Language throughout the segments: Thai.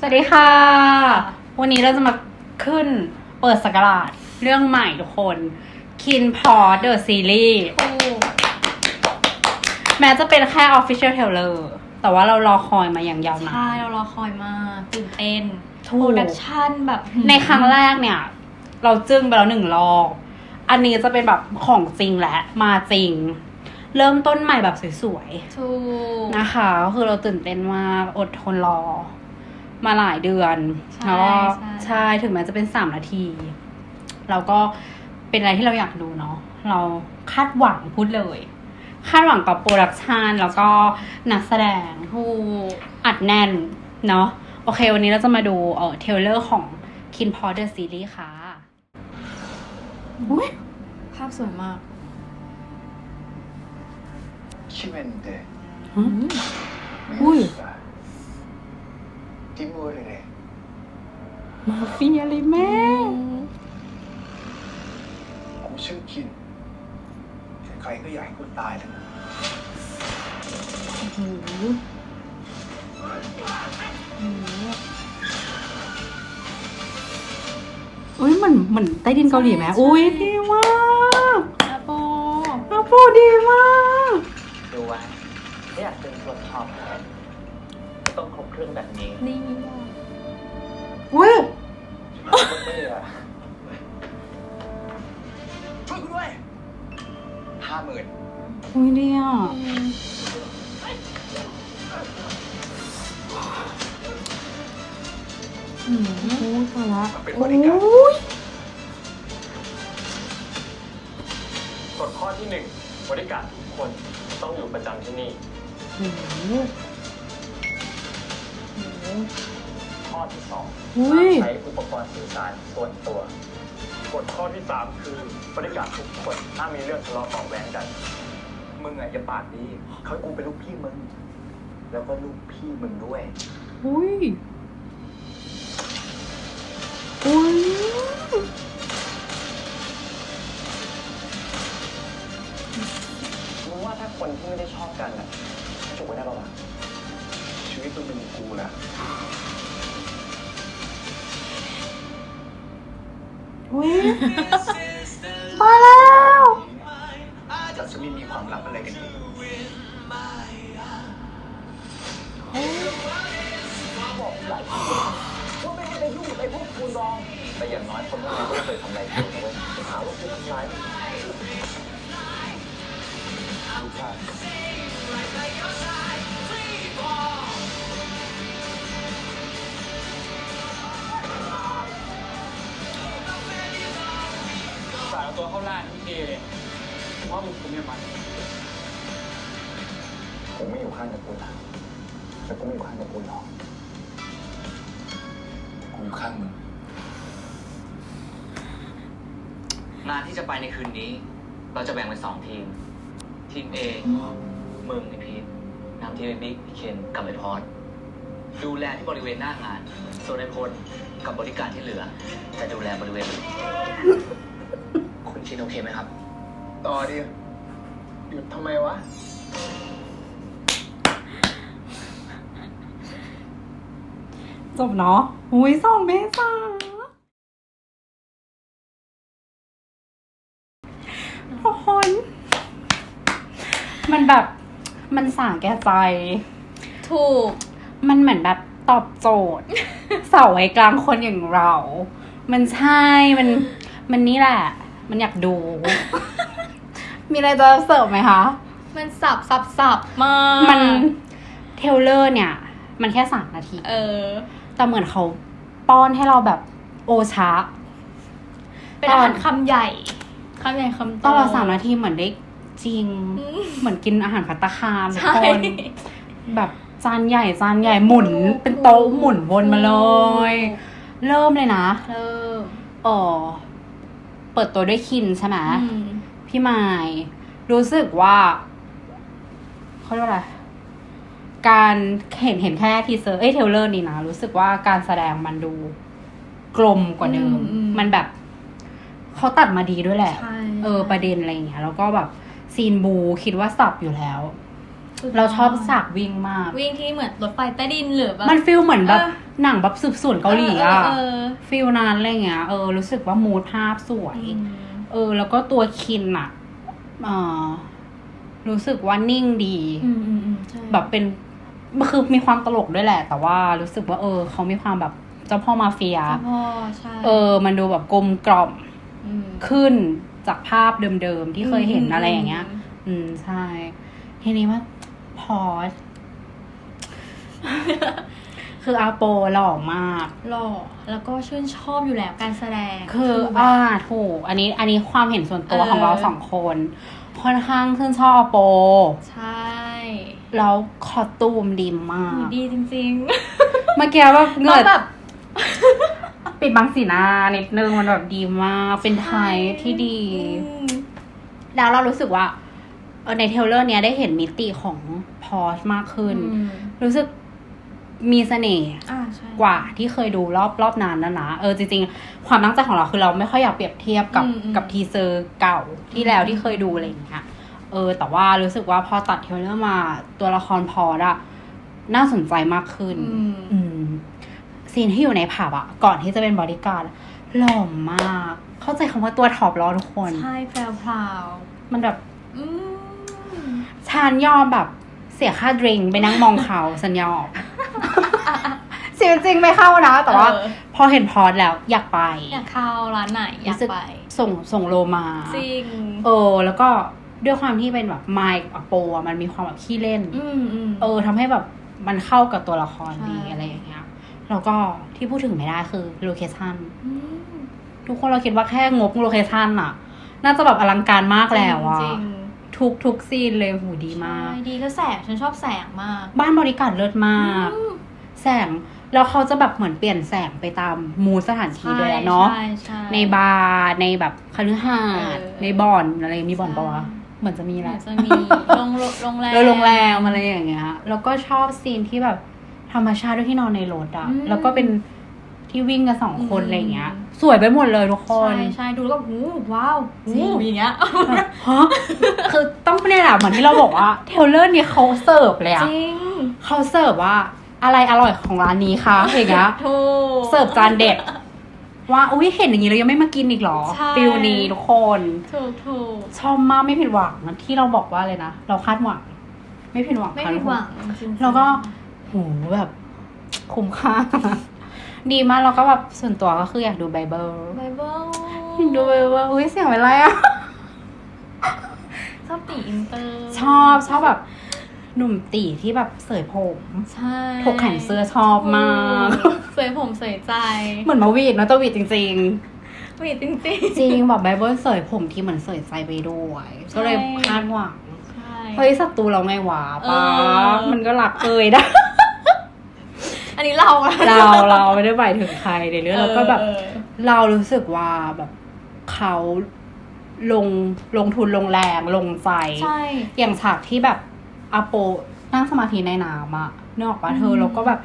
สวัสดีค่ะ วันนี้เราจะมาขึ้นเปิดสกราชเรื่องใหม่ทุกคน Kin p o t The Series ถูกแม้จะเป็นแค่ Official Trailer แต่ว่าเรารอคอยมาอย่างยาวนาน ใช่เรารอคอยมากตื่นเต้นถูกโปรดักชั่นแบบในครั้งแรกเนี่ย เราจึ้งไปแล้วหนึ่งรอบอันนี้จะเป็นแบบของจริงแหละ มาจริง เริ่มต้นใหม่แบบสวยๆถูกนะคะก็คือเราตื่นเต้นมากอดทนรอ มาหลายเดือนแล้วก็ใช่ถึงแม้จะเป็นสามนาที เราก็เป็นอะไรที่เราอยากดูเนาะเราคาดหวังพูดเลย คาดหวังกับโปรดักชันแล้วก็นักแสดงทูอัดแน่นเนาะโอเค วันนี้เราจะมาดูเออเทเลอร์ของคินพอเดอร์ซีรีส์ค่ะภาพสวยมากชิเมนเดอุ้ย แม่กูชื่อกินใครก็อยากให้กูตายทั้งนั้นอุ้ยเหมือนเหมือนใต้ดินเกาหลีไหมอุ้ยดีมากอาโปอาโปดีมาก ดูไว้ถ้าอยากเป็นคนชอบแทนก็ต้องครบ เครื่องแบบนี้นี่อุ้ยไม่เหลือช่วยกูด้วยห้าหมื่นอุ้ยดีอะอืมโอ้ยตายละมันเป็นบโอ้ริการยกฎข้อที่หนึ่งบริการทุกคนต้องอยู่ประจำที่นี่โอ้โห ข้อที่สองอุ้ห้ามยใช้อุปกรณ์สื่อสารส่วนตัวกฎข้อที่สามคือบริการทุกคนถ้ามมีเรื่องทะเลาะเบาะแว้งกัน มึงอะอย่าปากดีเขาให้กูเป็นลูกพี่มึง แล้วก็ลูกพี่มึงด้วย อุ้ย อุ้ย มึงว่าถ้าคนที่ไม่ได้ชอบกันอะจูบกันได้ปะวะ ชีวิตมึงเป็นกูนะอุ้ยมาแล้วเราจะไม่มีความลับอะไรกันอีกว่าไม่ให้ไปยุ่งกับไอ้พวกกูนอง แต่อย่างน้อยคนพวกนี้ก็ไม่เคยทำอะไรกูนะเว้ยจะหาว่ากูทำร้ายมึงลูกชาย เอาตัวเข้าล่างทุกทีเลยเพราะมึงคุมเนี่ยมันกูไม่อยู่ข้างกับกูนะแล้วกูไม่อยู่ข้างกับกูหรอกกูอยู่ข้างมึงงานที่จะไปในคืนนี้ เราจะแบ่งเป็นสองทีม ทีม A มึงไอพีทนำทีมไอบิ๊กไอเคนกับไอพอดดูแลที่บริเวณหน้างาน ส่วนไอพลกับบริการที่เหลือ จะดูแลบริเวณอื่นคุณ ชินโอเคไหมครับ ต่อดิหยุดทำไมวะ จบเนาะอุ้ยสองเมษาทุกคน มันแบบมันสางแก่ใจ ถูก มันเหมือนแบบตอบโจทย์ เสาไว้กลางคนอย่างเรา มันใช่ มัน มันนี่แหละ มันอยากดู มีอะไรจะเสิร์ฟไหมคะ มันสับสับสับมากมันเทรลเลอร์เนี่ย มันแค่สามนาที เออ แต่เหมือนเขาป้อนให้เราแบบโอชาเป็นอาหารคำใหญ่คำใหญ่คำโตตอนเราสามนาทีเหมือนได้จริงอืมเหมือนกินอาหารพัตตาคารทุกใช่คน แบบจานใหญ่จานใหญ่หมุน เป็นโต๊ะหมุนวนมาเลย เริ่มเลยนะ เริ่มเออเปิดตัวด้วยคินใช่ไหมอืมพี่ไมายรู้สึกว่าเขาเรียกว่าอะไรการเห็นเห็นแค่ทีเซอร์เอ้ยเทรลเลอร์นี่นะรู้สึกว่าการแสดงมันดูกลมกว่าเดิมอืมอืมมันแบบเขาตัดมาดีด้วยแหละใช่เออประเด็นอะไรอย่างเงี้ยแล้วก็แบบซีนบูคิดว่าสับอยู่แล้วสุดยด เราชอบฉากวิ่งมาก วิ่งที่เหมือนรถไฟใต้ดินหรือแบบ มันฟิลเหมือนแบบเออหนังแบบสืบสวนเกาหลีอะเออฟิลนั้นอะไรเงี้ยเออรู้สึกว่ามูดภาพสวเออยอืมเออ แล้วก็ตัวคินอะเออรู้สึกว่านิ่งดีอืมอืมอืมใช่แบบเป็นคือมีความตลกด้วยแหละ แต่ว่ารู้สึกว่าเออ เขามีความแบบเจ้าพ่อมาเฟียเจ้าพ่อใช่เออ มันดูแบบกลมกล่อมมขึ้นจากภาพเดิมๆที่เคยเห็นอืมอะไรอย่างเงี้ย อืมใช่ทีนี้ว่า พอสคืออาโปหล่อมาก หล่อ แล้วก็ชื่นชอบอยู่แล้วการแสดง คือแบบอ่าถูก อันนี้อันนี้ความเห็นส่วนตัวเออของเราสองคน ค่อนข้างขึ้นชอบอาโป ใช่ แล้วคอสตูมดีมาก ดีจริงเมื่อกี้ว่าๆเงิแล้วนแบบปิดบังสีหน้านิดนึงมันแบบดีมาก เป็นไทยที่ดีอืมแล้วเรารู้สึกว่าเออ ในเทรลเลอร์เนี้ยได้เห็นมิติของพอชมากขึ้นอืมรู้สึกมีเสน่ห์อ่าใช่กว่าที่เคยดูรอบรอบนานแล้วนะเออจริงๆ ความตั้งใจของเราคือเราไม่ค่อยอยากเปรียบเทียบกับอืมอืมกับทีเซอร์เก่าที่แล้วที่เคยดูอะไรอย่างเงี้ยเออ แต่ว่ารู้สึกว่าพอตัดเทรลเลอร์มาตัวละครพอดอะน่าสนใจมากขึ้นอืมอืมซีนที่อยู่ในผับอะก่อนที่จะเป็นบอดี้การ์ดหล่อมาก เข้าใจคำว่าตัวท็อปแล้วทุกคน ใช่แพรวพราวมันแบบๆอืม ฉันยอมแบบเสียค่าดริงก์ไปนั่งมองเขาฉันยอมเสียจริงไม่เข้านะ แต่ว่า เออ พอเห็นพอดแล้วอยากไปอยากเข้าร้านไหนอยากรู้สึกไป ส่งส่งโลมา จริง เออ แล้วก็ด้วยความที่เป็นแบบไมค์อโปอะมันมีความแบบขี้เล่น อืมอืม เออทำให้แบบมันเข้ากับตัวละครดีใช่ อะไรอย่างเงี้ยแล้วก็ที่พูดถึงไม่ได้คือโลเคชั่นอืมทุกคนเราคิดว่าแค่งบโลเคชั่นอะน่าจะแบบอลังการมากแล้วอะจริง ทุกทุกซีนเลยหูดีๆมาก ใช่ดีแล้วแสงฉันชอบแสงมาก บ้านบริการเลิศมาก อืมแสงแล้วเขาจะแบบเหมือนเปลี่ยนแสงไปตามมูดสถานที่ด้วยอะเนาะใช่ใช่ ในบาร์ในแบบคฤหาสน์เออ ในบ่อนอะไรมีบ่อนปะวะใช่เหมือนจะมีแหละ จะมีโรงโรงแรมแล้วโรงแรมอะไรอย่างเงี้ย แล้วก็ชอบซีนที่แบบธรรมชาติด้วยที่นอนในรถอะอืม แล้วก็เป็น ที่วิ่งกันสองคนอืมอะไรอย่างเงี้ย สวยไปหมดเลยทุกคน ใช่ใช่ดูแล้วก็หูว้าวจริงหูอย่างเงี้ยแบบฮะคือต้องเนี่ยแหละเหมือนที่เราบอกว่าเทรลเลอร์เนี่ยเขาเสิร์ฟเลยอะจริงเขาเสิร์ฟว่าอะไรอร่อยของร้านนี้คะอย่างเงี้ยถูกเสิร์ฟจานเด็ดว่าอุ้ยเห็นอย่างนี้เรายังไม่มากินอีกเหรอใช่ฟิลนี้ทุกคนถูกถูกชอบมากไม่ผิดหวังที่เราบอกว่าเลยนะเราคาดหวัง ไม่ผิดหวังไม่ค่ะผิทุดกคหนวังจริงๆแล้วก็โหแบบคุ้มค่า ดีมากแล้วก็แบบส่วนตัวก็คืออยากดูไบเบิลไบเบิลอยากดูไบเบิลอุ้ยเสียงเป็นไรอะชอบตีอินเตอร์ชอบชอบแบบ หนุ่มตีที่แบบเสยผมใช่ถกแขนเสื้อชอบมากสวยผมสวยใจ เหมือนมาวีดนะตัววีดจริงๆมีจริงจริงจริงแบบไบเบิลเสยผมที่เหมือนเสยใจไปด้วยใช่ก็เลยคาดหวังๆใช่เฮ้ยศัตรูเราไงวะป้าเออมันก็รักเอยได้ อันนี้เราอะเราเราไม่ได้หมายถึงใครในเรื่องเราก็แบบเออเรารู้สึกว่าแบบเขาลงลงทุนลงแรงลงใจใช่อย่างฉากที่แบบอาโปนั่งสมาธิในน้ำอะนึกออกปะเธออืมแล้วก็แบบ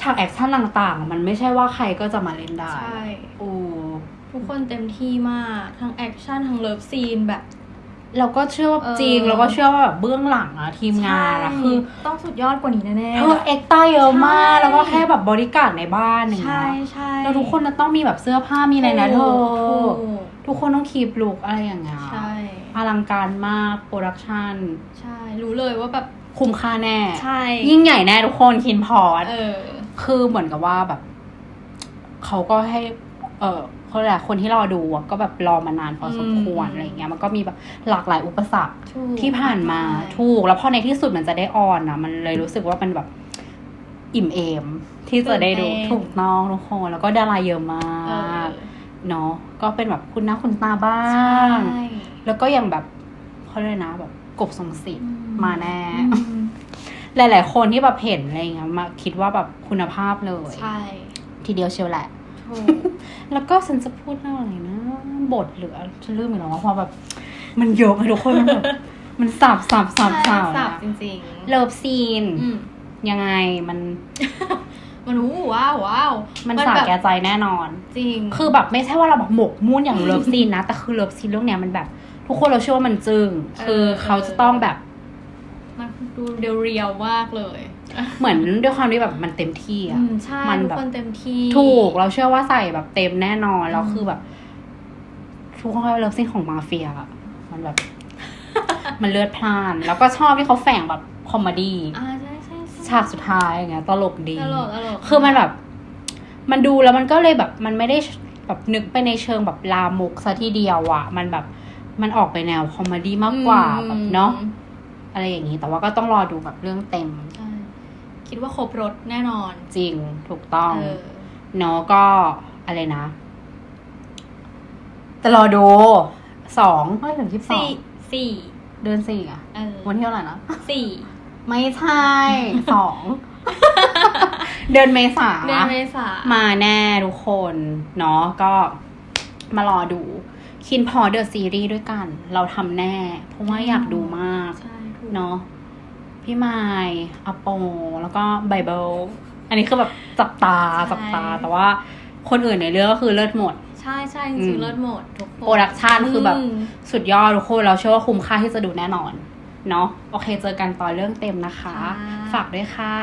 ฉากแอคชั่นต่างๆ มันไม่ใช่ว่าใครก็จะมาเล่นได้ ใช่ โอ้ ทุกคนเต็มที่มาก ทั้งแอคชั่น ทั้งเลิฟซีนแบบ เราก็เชื่อว่าเออจริง เราก็เชื่อว่าแบบเบื้องหลังอะทีมงานอะใช่คือ ต้องสุดยอดกว่านี้แน่เธอเอ็กต้าเยอะมากใช่แล้วก็แค่แบบบริการดในบ้านอย่างใช่เงี้ยใช่แล้วทุกคนจะต้องมีแบบเสื้อผ้ามีอะไรนะเธอถูกทุกคนต้องคีบลุกอะไรอย่างเงี้ยใช่อลังการมากโปรดักชันใช่ รู้เลยว่าแบบคุ้มค่าแน่ใช่ยิ่งใหญ่แน่ทุกคนคินพอร์ตเออคือเหมือนกับว่าแบบ เขาก็ให้ เออ เขาเรียกอะไรคนที่รอดูอะก็แบบรอมานานพอสมควรอืมอะไรอย่างเงี้ยมันก็มีแบบหลากหลายอุปสรรคถูกที่ผ่านมาใช่ถูก แล้วพอในที่สุดมันจะได้ออนนะมันเลยรู้สึกว่ามันแบบอิ่มเอม ที่จะได้ดูถูกต้องทุกคนแล้วก็ดาราเยอะมาเออกเนาะก็เป็นแบบคุณหน้าคุณตาบ้าใช่งแล้วก็อย่างแบบเขาเรียกนะแบบกบทรงสิทธิ์มาแน่อืมหลาย ๆ คนที่แบบเห็นอะไรอย่างเงี้ยมาคิดว่าแบบคุณภาพเลย ใช่ ทีเดียวเชียวแหละถูก แล้วก็ฉันจะพูดเรื่องอะไรนะบทหรืออะไรฉันลืมไปแล้วว่าเพราะแบบ มันเยอะไงทุกคนมันแบบมันสับสับสับใช่สับสับอะจริงเลิฟซีนๆอืมยังไงมันมันอู้ว้าวว้าวมันสาแบบแก่ใจแน่นอน จริง คือแบบไม่ใช่ว่าเราแบบหมกมุ่นอย่างเลิฟซีนนะ แต่คือเลิฟซีนเรื่องเนี้ยมันแบบ ทุกคนเราเชื่อว่ามันจึง คือเขาจะต้องแบบ มันดูเรียวๆมากเลย เหมือนด้วยความที่แบบมันเต็มที่อือะมใช่มันทุกแบบคนเต็มที่ ถูกเราเชื่อว่าใส่แบบเต็มแน่นอนแล้วอืมคือแบบทุกคนก็เลิฟซีนของมาเฟียอะมันแบบ มันเลือดพล่าน แล้วก็ชอบที่เขาแฝงแบบคอมเมดี้อ่าใช่ใช่ใช่ฉากสุดท้ายอย่างเงี้ยตลกดีตลกตลกคือมันแบบ มันดูแล้วมันก็เลยแบบ มันไม่ได้แบบนึกไปในเชิงแบบลามกซะทีเดียวอะมันแบบมันออกไปแนวคอมเมดี้มากกว่าแบบเนาะ อะไรอย่างนี้ แต่ว่าก็ต้องรอดูแบบเรื่องเต็มใช่คิดว่าครบรถแน่นอน จริงถูกต้องเออเนาะก็อะไรนะ แต่รอดูสองเฮ้ยถึงยี่สิบสอสี่งสี่เดือนสี่อะเออวันที่เท่าไหร่นะสี่ไม่ใช่สองเดือนเมษาเดือนเมษามาแน่ทุกคนเนาะก็มารอดู คินพอเดอะซีรีส์ด้วยกัน เราทำแน่ เพราะว่าอยากดูมาก ใช่ถูก เนาะพี่ไมค์อโป แล้วก็ไบเบิลอันนี้คือแบบจับตาจับตา แต่ว่าคนอื่นในเรื่องก็คือเลิศหมด ใช่ใช่จอืริงมๆเลิศหมดทุกคนโปรดักชันคือแบบมสุดยอดทุกคนเราเชื่อว่าคุ้มค่าที่จะดูแน่นอน เนาะโอเคเจอกันตอนเรื่องเต็มนะคะค่ะฝากด้วยค่ะ